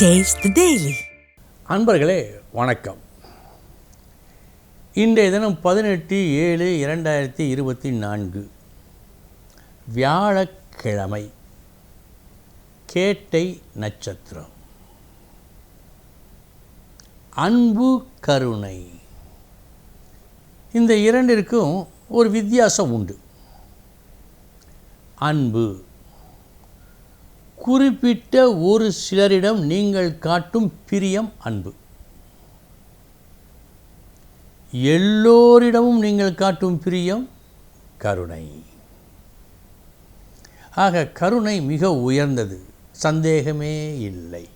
Taste daily அன்பர்களே வணக்கம். இன்றைய தினம் பதினெட்டு ஏழு இரண்டாயிரத்தி இருபத்தி நான்கு. வியாழக்கிழமை. கேட்டை நட்சத்திரம். அன்பு கருணை. இந்த இரண்டிற்கும் ஒரு வித்தியாசம் உண்டு. அன்பு குறிப்பிட்ட ஒரு சிலரிடம் நீங்கள் காட்டும் பிரியம் அன்பு. எல்லோரிடமும் நீங்கள் காட்டும் பிரியம் கருணை. ஆக கருணை மிக உயர்ந்தது சந்தேகமே இல்லை.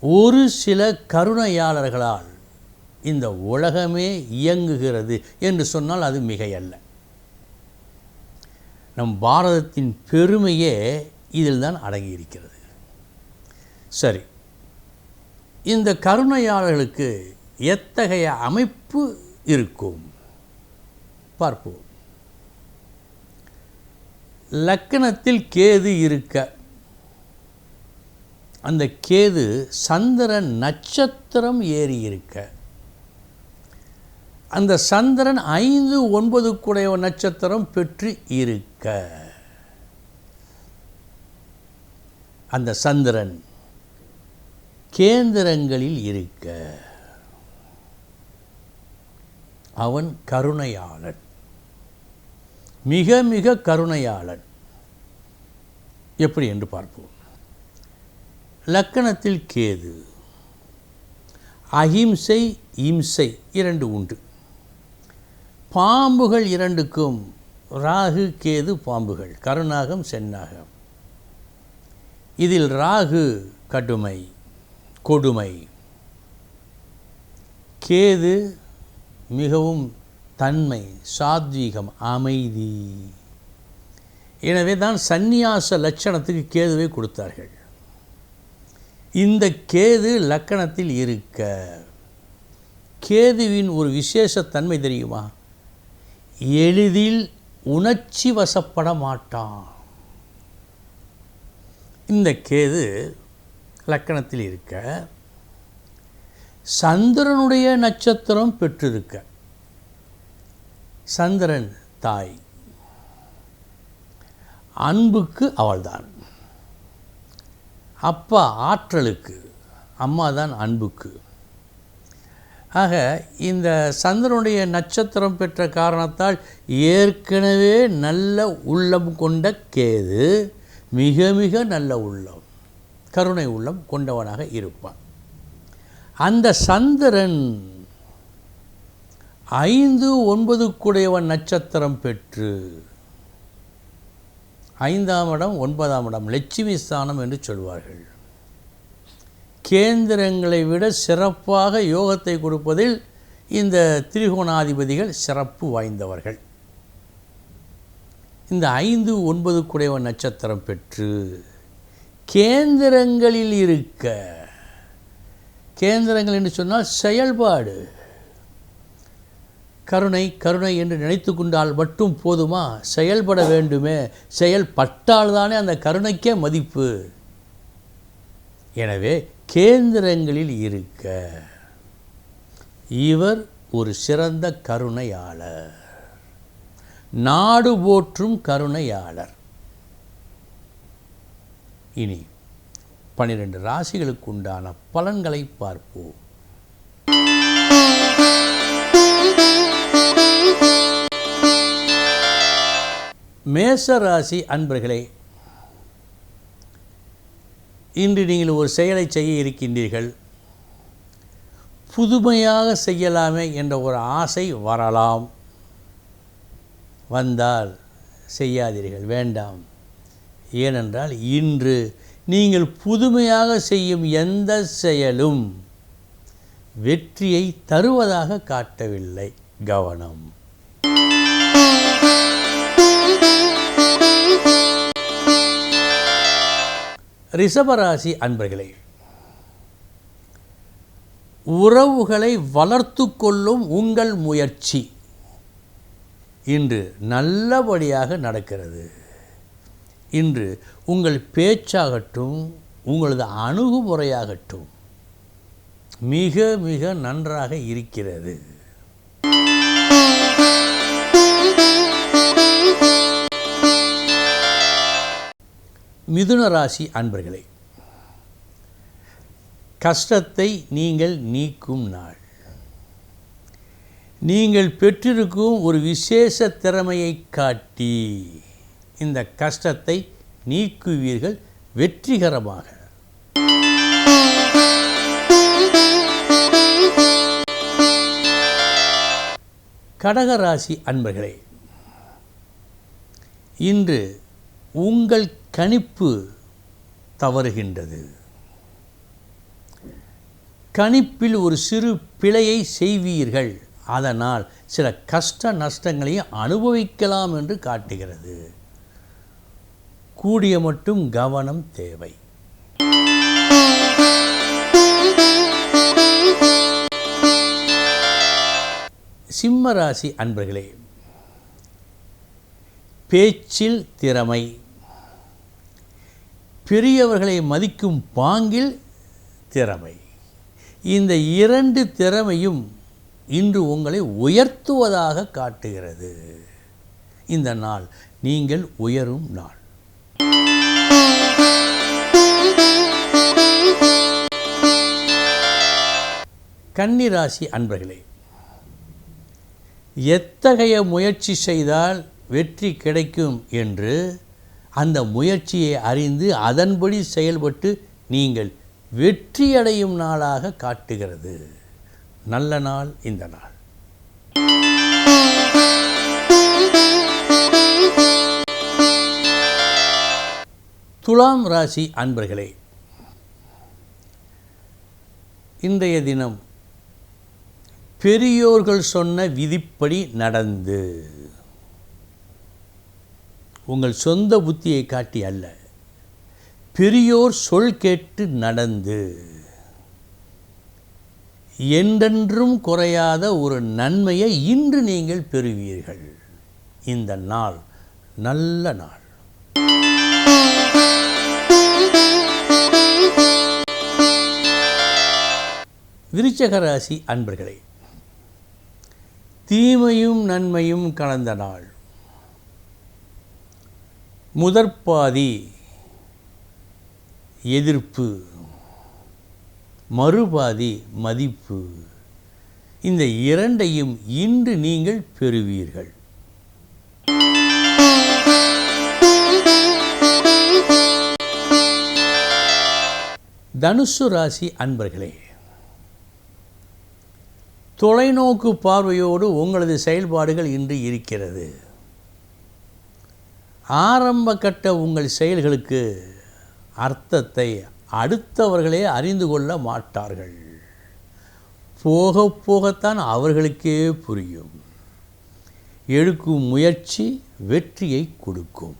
ஒரு சில கருணையாளர்களால் இந்த உலகமே இயங்குகிறது என்று சொன்னால் அது மிகையல்ல. நம் பாரதத்தின் பெருமையே இதில் தான் அடங்கியிருக்கிறது. சரி இந்த கருணையாளர்களுக்கு எத்தகைய அமைப்பு இருக்கும்? பார்ப்போம். லக்கணத்தில் கேது இருக்க அந்த கேது சந்திரன் நட்சத்திரம் ஏறி இருக்க அந்த சந்திரன் ஐந்து ஒன்பது கூட நட்சத்திரம் பெற்று இருக்க. அந்த சந்திரன் கேந்திரங்களில் இருக்க. அவன் கருணையாளன். மிக மிக கருணையாளன். எப்படி என்று பார்ப்போம். லக்கணத்தில் கேது அஹிம்சை இம்சை இரண்டு உண்டு. பாம்புகள் இரண்டுக்கும் ராகு கேது பாம்புகள். கருணாகம் செந்நாகம். இதில் ராகு கடுமை கொடுமை. கேது மிகவும் தன்மை சாத்வீகம் அமைதி. எனவே தான் சந்நியாச லட்சணத்துக்கு கேதுவை கொடுத்தார்கள். இந்த கேது லக்கணத்தில் இருக்க கேதுவின் ஒரு விசேஷ தன்மை தெரியுமா? எளிதில் உணர்ச்சி வசப்பட மாட்டான். இந்த கேது லக்கணத்தில் இருக்க சந்திரனுடைய நட்சத்திரம் பெற்றிருக்க. சந்திரன் தாய். அன்புக்கு அவள்தான். அப்பா ஆற்றலுக்கு அம்மா தான் அன்புக்கு. ஆக இந்த சந்திரனுடைய நட்சத்திரம் பெற்ற காரணத்தால் ஏற்கனவே நல்ல உள்ளம் கொண்ட கேது மிக மிக நல்ல உள்ளம் கருணை உள்ளம் கொண்டவனாக இருப்பான். அந்த சந்திரன் ஐந்து ஒன்பது கூடையவன் நட்சத்திரம் பெற்று ஐந்தாம் இடம் ஒன்பதாம் இடம் லட்சுமி ஸ்தானம் என்று சொல்வார்கள். கேந்திரங்களை விட சிறப்பாக யோகத்தை கொடுப்பதில் இந்த திரிகோணாதிபதிகள் சிறப்பு வாய்ந்தவர்கள். இந்த ஐந்து ஒன்பது குடைவ நட்சத்திரம் பெற்று கேந்திரங்களில் இருக்க கேந்திரங்கள் என்று சொன்னால் செயல்பாடு. கருணை கருணை என்று நினைத்து கொண்டால் மட்டும் போதுமா? செயல்பட வேண்டுமே. செயல்பட்டால்தானே அந்த கருணைக்கே மதிப்பு. எனவே கேந்திரங்களில் இருக்க இவர் ஒரு சிறந்த கருணையாளர். நாடு போற்றும் கருணையாளர். இனி பனிரெண்டு ராசிகளுக்கு உண்டான பலன்களை பார்ப்போம். மேச ராசி அன்பர்களே இன்று நீங்கள் ஒரு செயலை செய்ய இருக்கின்றீர்கள். புதுமையாக செய்யலாமே என்ற ஒரு ஆசை வரலாம். வந்தால் செய்யாதீர்கள் வேண்டாம். ஏனென்றால் இன்று நீங்கள் புதுமையாக செய்யும் எந்த செயலும் வெற்றியை தருவதாக காட்டவில்லை. கவனம். ரிஷபராசி அன்பர்களே உறவுகளை வளர்த்து கொள்ளும் உங்கள் முயற்சி இன்று நல்லபடியாக நடக்கிறது. இன்று உங்கள் பேச்சாகட்டும் உங்களது அணுகுமுறையாகட்டும் மிக மிக நன்றாக இருக்கிறது. மிதுன ராசி அன்பர்களே கஷ்டத்தை நீங்கள் நீக்கும் நாள். நீங்கள் பெற்றிருக்கும் ஒரு விசேஷ திறமையை காட்டி இந்த கஷ்டத்தை நீக்குவீர்கள் வெற்றிகரமாக. கடகராசி அன்பர்களே இன்று உங்கள் கணிப்பு தவறுகின்றது. கணிப்பில் ஒரு சிறு பிழையை செய்வீர்கள். அதனால் சில கஷ்ட நஷ்டங்களையும் அனுபவிக்கலாம் என்று காட்டுகிறது. கூடிய மட்டும் கவனம் தேவை. சிம்மராசி அன்பர்களே பேச்சில் திறமை பெரியவர்களை மதிக்கும் பாங்கில் திறமை. இந்த இரண்டு திறமையும் இன்று உங்களை உயர்த்துவதாக காட்டுகிறது. இந்த நாள் நீங்கள் உயரும் நாள். கன்னிராசி அன்பர்களே எத்தகைய முயற்சி செய்தால் வெற்றி கிடைக்கும் என்று அந்த முயற்சியை அறிந்து அதன்படி செயல்பட்டு நீங்கள் வெற்றியடையும் நாளாக காட்டுகிறது. நல்ல நாள் இந்த நாள். துலாம் ராசி அன்பர்களே இன்றைய தினம் பெரியோர்கள் சொன்ன விதிப்படி நடந்து. உங்கள் சொந்த புத்தியை காட்டி அல்ல. பெரியோர் சொல் கேட்டு நடந்து. என்றென்றும் குறையாத ஒரு நன்மையை இன்று நீங்கள் பெறுவீர்கள். இந்த நாள் நல்ல நாள். விருச்சகராசி அன்பர்களே தீமையும் நன்மையும் கலந்த நாள். முதற்பாதி எதிர்ப்பு மறுபாதி மதிப்பு. இந்த இரண்டையும் இன்று நீங்கள் பெறுவீர்கள். தனுசு ராசி அன்பர்களே தொலைநோக்கு பார்வையோடு உங்களது செயல்பாடுகள் இன்று இருக்கிறது. ஆரம்ப கட்ட உங்கள் செயல்களுக்கு அர்த்தத்தை அடுத்தவர்களே அறிந்து கொள்ள மாட்டார்கள். போக போகத்தான் அவர்களுக்கே புரியும். எடுக்கும் முயற்சி வெற்றியை கொடுக்கும்.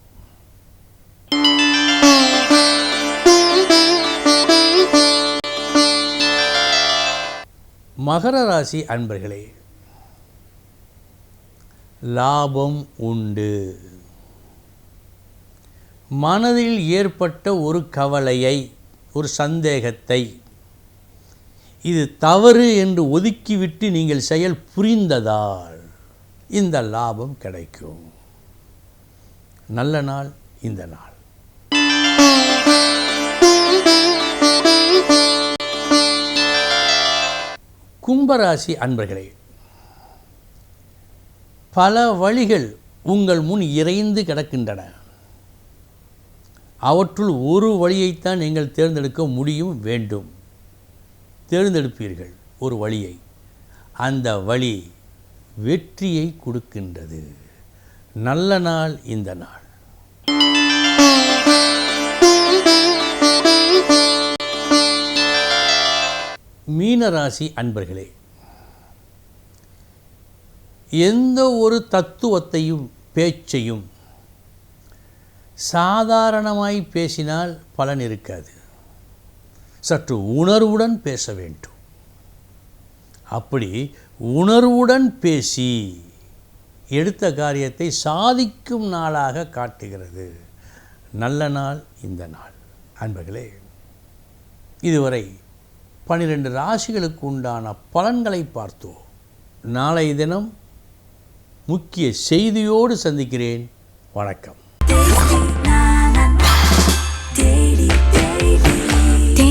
மகர ராசி அன்பர்களே லாபம் உண்டு. மனதில் ஏற்பட்ட ஒரு கவலையை ஒரு சந்தேகத்தை இது தவறு என்று ஒதுக்கிவிட்டு நீங்கள் செயல் புரிந்ததால் இந்த லாபம் கிடைக்கும். நல்ல நாள் இந்த நாள். கும்பராசி அன்பர்களே பல வழிகள் உங்கள் முன் இறைந்து கிடக்கின்றன. அவற்றுள் ஒரு வழியைத்தான் நீங்கள் தேர்ந்தெடுக்க முடியும் வேண்டும். தேர்ந்தெடுப்பீர்கள் ஒரு வழியை. அந்த வழி வெற்றியை கொடுக்கின்றது. நல்ல நாள் இந்த நாள். மீனராசி அன்பர்களே எந்த ஒரு தத்துவத்தையும் பேச்சையும் சாதாரணமாய் பேசினால் பலன் இருக்காது. சற்று உணர்வுடன் பேச வேண்டும். அப்படி உணர்வுடன் பேசி எடுத்த காரியத்தை சாதிக்கும் நாளாக காட்டுகிறது. நல்ல நாள் இந்த நாள். அன்பர்களே இதுவரை பனிரெண்டு ராசிகளுக்கு உண்டான பலன்களை பார்த்தோம். நாளை தினம் முக்கிய செய்தியோடு சந்திக்கிறேன். வணக்கம்.